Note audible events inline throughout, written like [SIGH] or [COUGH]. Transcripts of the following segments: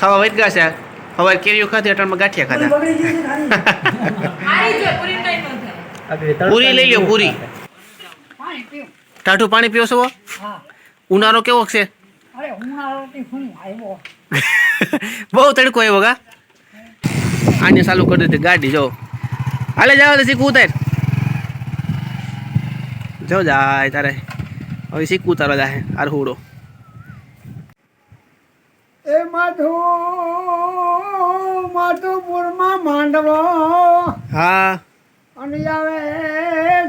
ખાવા વૈદ ગયા છે. હવે કેરીઓ ખાધી અટાણમાં ગાંઠિયા ખાધા. બગડી ગયું છે ખાલી. હારી છે પૂરી કઈ ન થાય. પૂરી લઈ લ્યો પૂરી. પાણી પીવું. ટાઢું પાણી પીવો છો હા. ઉનાળો કેવો છે? અરે ઉનાળોથી શું આવ્યો. [LAUGHS] બહુ તડકો આવ્યો ગા આને ચાલુ કરી દીધી ગાડી જો. હાલે જાવ તો શીખવું ઉતાર. જો જાય તારે. હવે શીખવું ઉતારવા જાય અરહુડો એ માધુ માધુપુરમાં માંડવો. હા. અને આવે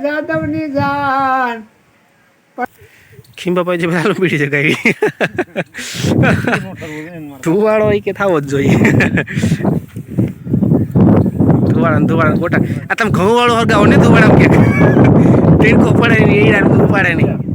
જાદવની જાન. ખીંબા પછી બધા પીડી કઈ ધુવાળો હોય કે થાવો જ જોઈએ. ધુવાળા ધુવાળા ગોટા. આ તમે ઘઉં વાળો હરગાવો ને ધુવાળા કે? ટીણકો પડે નહીં ઈડા ઉપાડે નહીં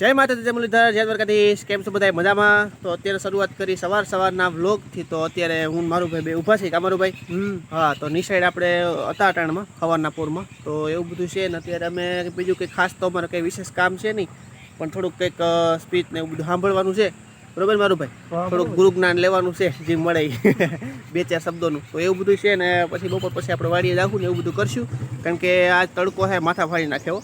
જય માતાજી જય મુરલીધર જય દ્વારકાધીશ કેમ છો બધા મજામાં? તો અત્યારે શરૂઆત કરી સવાર સવારના વ્લોગથી. તો અત્યારે હું મારું ભાઈ બે ઊભા છે કામારું ભાઈ હા તો નિશાળ આપણે હતા અટાણમાં પોરમાં. તો એવું બધું છે ને અત્યારે અમે બીજું કંઈ ખાસ તો અમારે કંઈ વિશેષ કામ છે નહીં. પણ થોડુંક કંઈક સ્પીચ ને એવું બધું સાંભળવાનું છે. બરોબર મારું ભાઈ થોડુંક ગુરુ જ્ઞાન લેવાનું છે જે મળે. [LAUGHS] બે ચાર શબ્દોનું. તો એવું બધું છે ને પછી બપોર પછી આપણે વાડીએ રાખું ને એવું બધું કરશું. કારણ કે આ તડકો છે માથા ફાડી નાખે હો.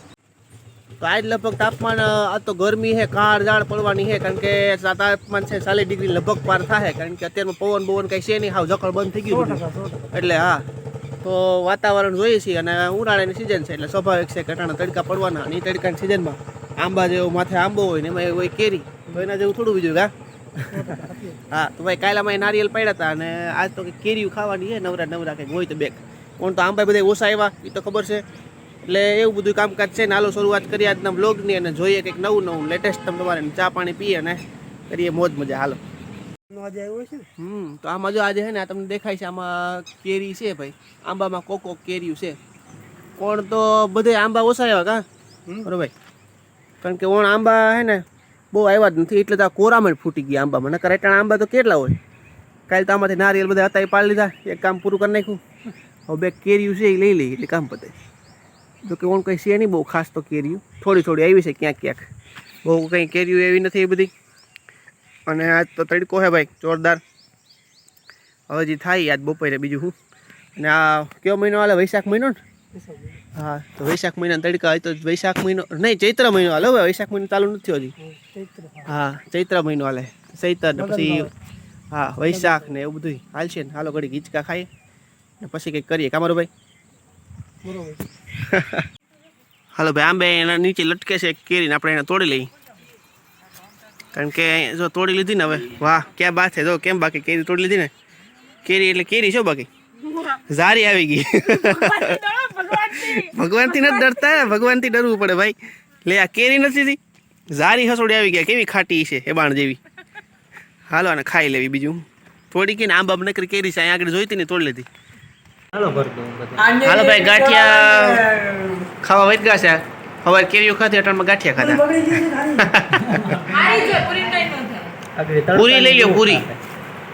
તો આજ લગભગ તાપમાન આ તો ગરમી છે કાળ જાળ પડવાની છે કારણ કે તાપમાન છે ચાલીસ ડિગ્રી લગભગ પાર થાય કારણ કે અત્યારમાં પવન બવન કઈ છે નહીં હાવ જકડ બંધ થઈ ગયું એટલે હા તો વાતાવરણ જોઈએ છીએ અને ઉનાળાની સિઝન છે એટલે સ્વાભાવિક છે કે તડકા પડવાના અને એ તડકાની સિઝનમાં આંબા જેવો માથે આંબો હોય ને એમાં હોય કેરી તો એના જેવું થોડું બીજું હા? હા તો ભાઈ કાલે અમે નારિયેલ પડ્યા હતા અને આજ તો કેરીઓ ખાવાની છે નવરા નવરા કંઈક હોય તો બેક કોણ તો આંબા બધા ઓછા આવ્યા એ તો ખબર છે. એટલે એવું બધું કામકાજ છે ને હાલો શરૂઆત કરીએ આજના બ્લોગની અને જોઈએ કંઈક નવું નવું લેટેસ્ટ તમે તમારે ચા પાણી પીએ અને કરીએ મોજ મજા. હાલો. છે હમ તો આમાં જો આજે છે ને આ તમને દેખાય છે આમાં કેરી છે ભાઈ. આંબામાં કોક કેરીયું છે. કોણ તો બધે આંબા ઓછા આવ્યા કા? બરોબર કારણ કે ઓણ આંબા હે ને બહુ આવ્યા જ નથી એટલે તો આ કોરામાં ફૂટી ગયા આંબામાં. નકર એટાણા આંબા તો કેટલા હોય? કાલે તો આમાંથી નારિયેલ બધા હતા એ પાડી લીધા. એક કામ પૂરું કરી નાખ્યું. [LAUGHS] હવે બે કેરીયું છે એ લઈ લઈ એટલે કામ પતે. જો કે કંઈ છે નહીં, બહુ ખાસ તો કેરીયું થોડી થોડી આવી છે ક્યાંક ક્યાંક. બહુ કંઈ કેરીયું એવી નથી એ બધી. અને આજ તો તડકો છે ભાઈ, જોરદાર. હવે જે થાય આજ બપોરે બીજું શું? અને આ કયો મહિનો હાલે? વૈશાખ મહિનો ને? હા, તો વૈશાખ મહિના તડકા હોય તો વૈશાખ મહિનો, નહીં, ચૈત્ર મહિનો હાલે હવે વૈશાખ મહિનો ચાલુ નથી હજી હા, ચૈત્ર મહિનો હાલે. ચૈત્ર ને પછી, હા, વૈશાખ ને એવું બધું હાલશે ને. હાલો ઘડી હિંચકા ખાઈએ ને પછી કંઈક કરીએ. કામરો ભાઈ? હાલો ભાઈ આંબે એના નીચે લટકે છે કેરીને, આપણે એને તોડી લઈએ. કારણ કે જો તોડી લીધી ને હવે, વાહ, ક્યાં બાત છે? જો, કેમ બાકી કેરી તોડી લીધી ને? કેરી એટલે કેરી છો બાકી. ઝારી આવી ગઈ. ભગવાનથી નથી ડરતા ભગવાનથી ડરવું પડે ભાઈ. લે, આ કેરી નથી ઝારી હસોડી આવી ગયા, કેવી ખાટી છે એ બાણ જેવી. હાલો અને ખાઈ લેવી બીજું. થોડી કે આંબા નકરી કેરી છે, અહીંયા આગળ જોઈતી ને તોડી લીધી. હાલો ભાઈ ગાંઠિયા ખાવા વૈદ ગયા છે. હવે કેરીઓ ખાધી અટાણમાં ગાંઠિયા ખાધા. પૂરી કઈ ન થાય. પૂરી લઈ લ્યો પૂરી.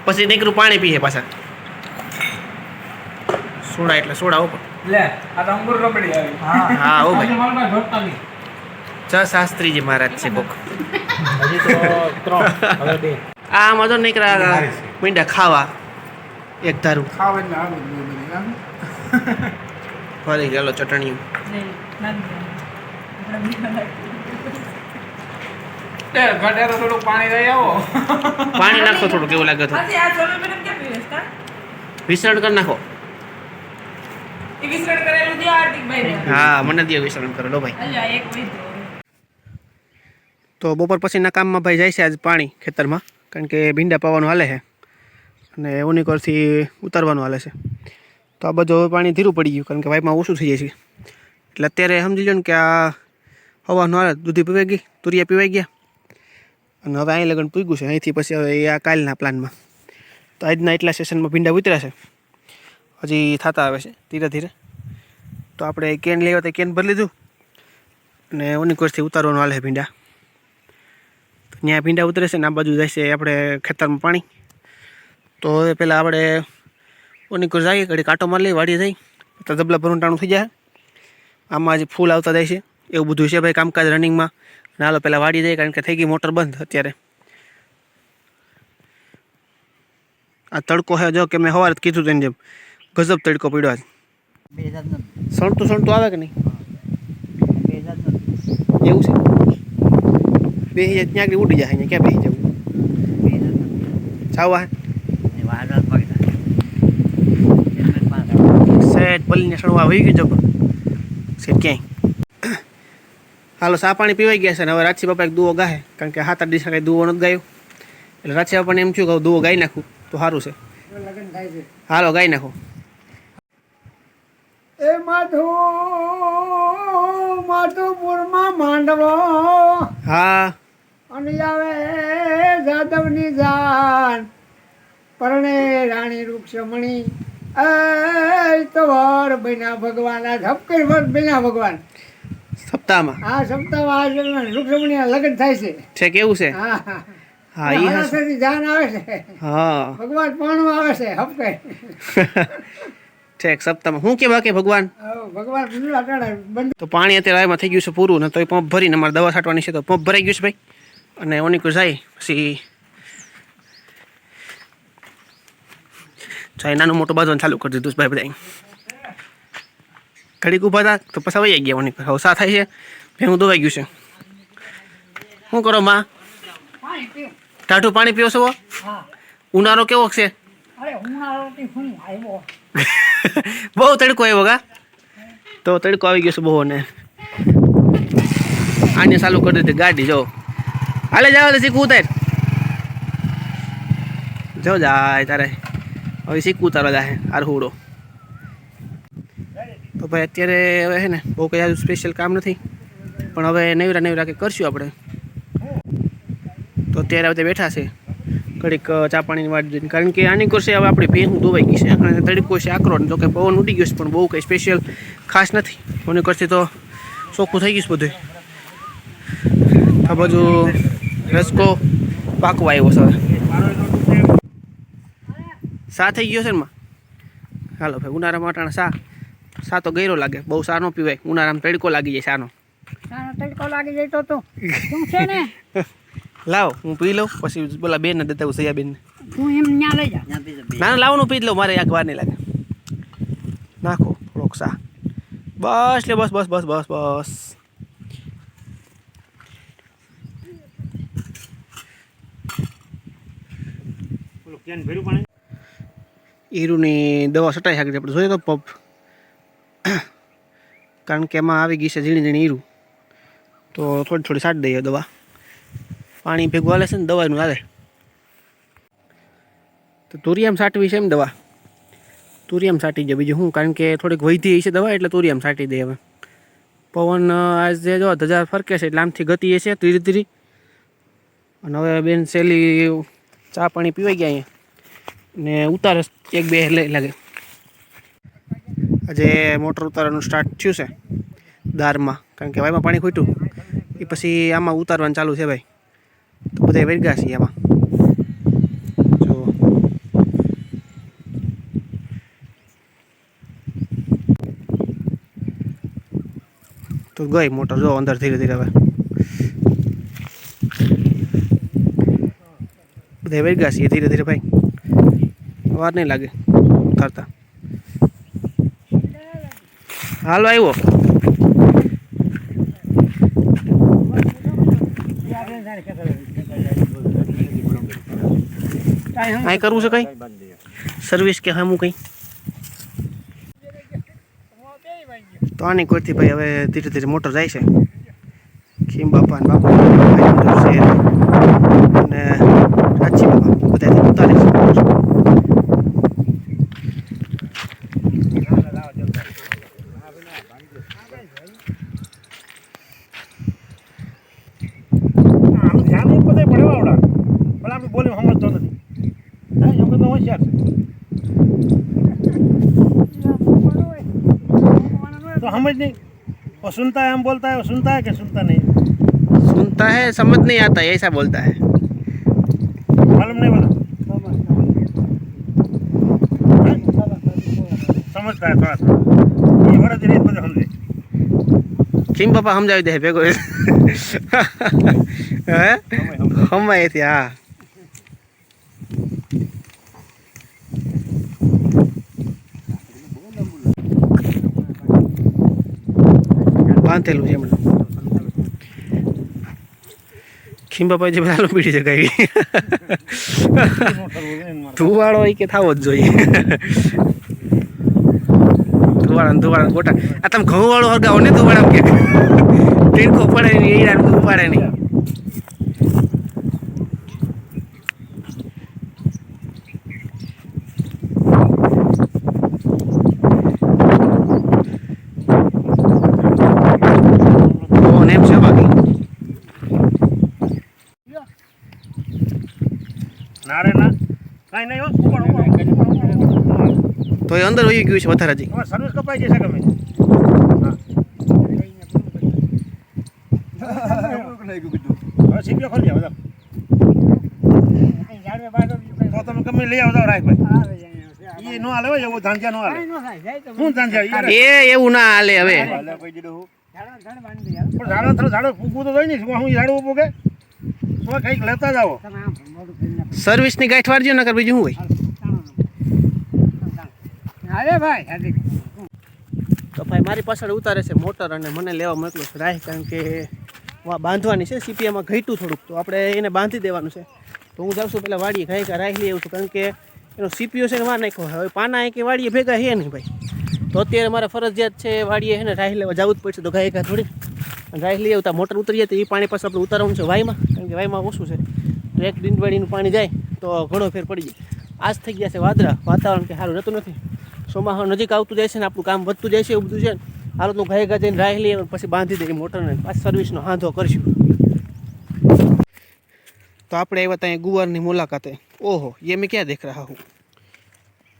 પછી નીકળું પાણી પીએ પાછા. સોડા એટલે સોડા ઉપર લે આ તો અંગુર રબડી આવી. હા ઓ ભાઈ. ચ શાસ્ત્રીજી મહારાજ છે કોક. હજી તો ત્રણ હવે બે. આ આમાં તો નીકળ્યા મીંડા ખાવા. એક ધારું. ખાવા એટલે? ફરી તો થોડું પાણી લઈ આવો. પાણી નાખો થોડું કેવું લાગે તો. વિસરણ કરી નાખો. હા મને દે વિસરણ કરેલો ભાઈ. તો બપોર પછીના કામમાં ભાઈ જાય છે આજ પાણી ખેતરમાં કારણ કે ભીંડા પાવાનું હાલે છે. અને ઓનિકોરથી ઉતારવાનું હાલે છે. તો આ બધું હવે પાણી ધીરું પડી ગયું, કારણ કે વાઈમાં ઓછું થઈ જાય છે. એટલે અત્યારે સમજી લો ને કે આ હવાનું હાલે દૂધી પીવાઈ ગઈ, તુરિયા પીવાઈ ગયા. અને હવે અહીં લગ્ન પૂગ્યું છે, અહીંથી પછી હવે આ કાલના પ્લાનમાં. તો આજના એટલા સેશનમાં ભીંડા ઉતર્યા છે. હજી થતા આવે છે, ધીરે ધીરે. તો આપણે કેન લેવા તો કેન ભરી લીધું. અને ઓનિકોરથી ઉતારવાનું હાલે ભીંડા. ત્યાં ભીંડા ઉતરે છે ને આ બાજુ જાય છે આપણે ખેતરમાં પાણી. તો હવે પહેલાં આપણે ઓનિકોર જઈએ ઘડી કાંટો મારી લઈ, વાડીએ જઈ તો દબલા ભरून ટાણું થઈ જાય. આમાં જે ફૂલ આવતા જાય છે, એવું બધું છે ભાઈ કામકાજ રનિંગમાં. અને હાલો પહેલાં વાડી જઈએ કારણ કે થઈ ગઈ મોટર બંધ અત્યારે. આ તડકો હે જો કે મેં સવારે જ કીધું તેને જેમ. ગજબ તડકો પડ્યો આજ. બે જાત નથી સણતું સણતું આવે કે નહીં? બે જાત નથી એવું છે? બે જાય ત્યાં આગળ ઉડી જાય, અહીંયા ક્યાં બેસી જવું? બે જાત નથી જાવા સેટ પલીને સણવા વહી ગયું જબર. સેટ ક્યાંય. હાલો સા પાણી પીવાઈ ગયા છે ને હવે રાચી બાપા એક દુવો ગાહે કારણ કે હાથ આઠ દિવસ કાંઈ દુવો નથી ગાયો. એટલે રાચી બાપાને એમ થયું કે દુવો ગાઈ નાખું તો સારું છે. હાલો ગાઈ નાખો. એ માધુ માધુપુરમાં માંડવો. હા. અને આવે જાદવની જાન. પરણે રાણી વૃક્ષમણી તો બન્યા ભગવાન આ ધપકઈ વર બન્યા ભગવાન. સપ્તાહમાં? આ સપ્તાહમાં આ વૃક્ષમણી લગ્ન થાય છે. છે કેવું છે? હા હા. હા એ જાન આવે છે. હા. ભગવાન પાણું આવે છે હપકઈ [LAUGHS] ઠીક સપ્તાહમાં. શું કે ભગવાન? ભગવાન તો પાણી અત્યારે આમાં થઈ ગયું છે પૂરું ને તો એ પંપ ભરીને અમારે દવા છાંટવાની છે તો પંપ ભરાઈ ગયું છે ભાઈ? અને ઓની જાય પછી જાય નાનું મોટું બાંધવાનું ચાલુ કરી દીધું ભાઈ બધા ઘડીક ઊભા હતા તો પછી વહી ગયા ઓનિકો હવે થાય છે? ભેગું દોવાઈ ગયું છે. શું કરો માં? ટાઢું પાણી પીવો છો ઉનાળો કેવો છે? [LAUGHS] બહુ તડકો આવ્યો ગા તો તડકો આવી ગયો છે બહુ ને આને ચાલુ કરી દીધી ગાડી જો. હાલે જાવ શીખવું ઉતાર. જો જાય તારે. હવે શીખવું ઉતારો જાય આરહુડો તો ભાઈ અત્યારે હવે છે ને, બહુ કઈ સ્પેશિયલ કામ નથી. પણ હવે નવરા નવરા કંઈક કરશું આપણે. તો અત્યારે હવે બેઠા છે. ઘડીક ચા પાણીની વાટ જોઈને. કારણ કે આની કરશે હવે આપણી ભેહું ધોવાઈ ગઈ છે. અને તડકો છે, આકરો જો કે પવન ઉડી ગયો છે, પણ બહુ કંઈ સ્પેશિયલ ખાસ નથી. મને કરશે તો ચોખ્ખું થઈ ગયું છે બધું આ બાજુ રસકો પાકવા આવ્યો છે સા થઈ ગયો છે ને માં? હાલો ભાઈ ઉનાળામાં અટાણા સા. સા તો ગયરો લાગે. બહુ સા ન પીવાય. ઉનાળામાં તડકો લાગી જાય સાનો. સાનો તડકો લાગી જાય તો. તો તું છે ને? [LAUGHS] લાવ હું પી લઉં. પછી બોલા બેન ને દેતા સૈયા બેન તું એમ ન્યા લઈ જા. ના ના લાવવાનું પી જ લઉં. મારે આંખ વાર નહીં લાગે. નાખો થોડોક સા. બસ લે બસ બસ બસ બસ બસ. ઈરુની દવા સટાઈ શકે આપણે જોઈએ તો પપ. કારણ કે એમાં આવી ગઈ છે ઝીણી ઝીણી ઈરું તો થોડી થોડી સાટ દઈએ દવા. પાણી ભેગું હાલે છે ને દવાનું હાલે. તો તુરિયામ સાટવી છે એમ દવા. તુરિયામ સાટી જાય બીજું શું? કારણ કે થોડીક વૈધી છે દવા, એટલે તુરિયામ સાટી દે હવે પવન આજે જો ધજા ફરકે છે, એટલે આમથી ગતિ છે, ધીરે ધીરે. અને હવે બેન સહેલી ચા પાણી પીવાઈ ગયા અહીંયા. ને ઉતારે એક બે લઈ લાગે. આજે મોટર ઉતારવાનું સ્ટાર્ટ થયું છે, દારમાં. કારણ કે વાયમાં પાણી ખૂટ્યું. એ પછી આમાં ઉતારવાનું ચાલુ છે ભાઈ. તો બધા વેરગા છીએ આમાં. જો. તો ગઈ મોટર. જો, અંદર ધીરે ધીરે હવે. બધા વેરગા છીએ ધીરે ધીરે ભાઈ. વાર નહીં લાગે ઉતારતા. હાલો આવ્યો કાંઈ કરવું છે કઈ? સર્વિસ કે હમું કઈ? તો આની કોઈથી ભાઈ હવે ધીરે ધીરે મોટર જાય છે. ખીમ બાપા અને બાપુ. અને समझ नहीं। वो सुनता है हम बोलता है वो सुनता है क्या सुनता नहीं। सुनता है समझ नहीं आता ऐसा बोलता है। मालूम नहीं बोला समझता है थोड़ा सा। किम पापा हम जाए देखे बेगो हम आए थे हाँ। બાંધેલું છે એમણે ખીંબાભાઈ જે બધા પીડી શકાય ધુવાળો હોય કે થાવો જ જોઈએ. ધુવાળા ધુવાળા ગોટા આ તમે ઘઉં વાળો હરગાવો ને ધુવાળા કે તીરખો પડે નહીં એડા ઉપાડે નહીં તો ને એમ છે બાકી ના રે ના કાંઈ નહીં હો ઉપર ઉપર. તો એ અંદર વહી ગયું છે વધારે હજી. સર્વિસ કપાઈ જશે ગમે. સીપીઓ ખોલી જાવ જાઓ. ઝાડવે બાજુ તો તમે ગમે લઈ આવો રાખ એ નો હાલે એવું ધાંધિયા નો હાલે. કાંઈ ન થાય, જાય તો શું ધાંધિયા? એ એવું ના હાલે હવે. ઝાડ. પણ ઝાડો ફૂગવું તો જોઈએ ને શું હું ઝાડવું ઊભું કે તો કંઈક લેતા જાઓ. સર્વિસની ગાંઠ વાળજો નકર બીજું શું હોય? અરે ભાઈ તો ભાઈ મારી પાછળ ઉતારે છે મોટર અને મને લેવા મોકલું છે રાહ કારણ કે વા બાંધવાની છે સીપીએમાં ઘટ્યું થોડુંક. તો આપણે એને બાંધી દેવાનું છે. તો હું જાઉં છું પહેલાં વાડીએ ખાઈ કા રાહ લઈ આવું છું કારણ કે એનો સીપીઓ છે ને વાર નાખ્યો હવે પાના કે વાડીએ ભેગા છે નહીં ભાઈ. તો અત્યારે મારે ફરજિયાત છે વાડીએ છે ને રાહ લેવા જવું જ પડશે તો ગાય ઘા થોડી. રાહ લઈ આવતા, મોટર ઉતરીએ તો એ પાણી પાછું આપણે ઉતારવાનું છે વાયમાં, કારણ કે વાયમાં ઓછું છે. એક ડીંડવાડીનું પાણી જાય, તો ઘણો ફેર પડી જાય. આજ થઈ ગયા છે વાદળા. વાતાવરણ કે સારું રહેતું નથી. ચોમાસું નજીક આવતું જાય છે ને, આપણું કામ વધતું જાય છે એવું બધું છે ને. હાલો તું ઘરે ગા જઈને રાહ લઈએ અને પછી બાંધી દઈએ મોટરને. પાછી સર્વિસનો હાંધો કરશું. તો આપણે આવ્યા ત્યાં ગુવારની મુલાકાતે. ઓહો એ મેં ક્યાં દેખ રહ્યા હું?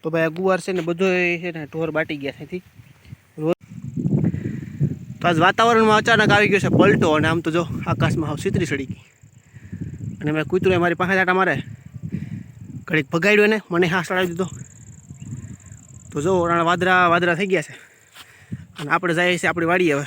તો ભાઈ આ ગુવાર છે ને બધો છે ને ઢોર બાટી ગયા છે તો આજ વાતાવરણમાં અચાનક આવી ગયો છે પલટો અને આમ તો જો આકાશમાં હાવ સીતરી સડી ગઈ. અને મેં કૂતરું મારી પાસે આટા મારે. ઘડીક ભગાડ્યો ને મને હા ચડાવી દીધો. તો જો રાણા વાદરા વાદરા થઈ ગયા છે. અને આપણે જઈએ છીએ આપણી વાડી હવે.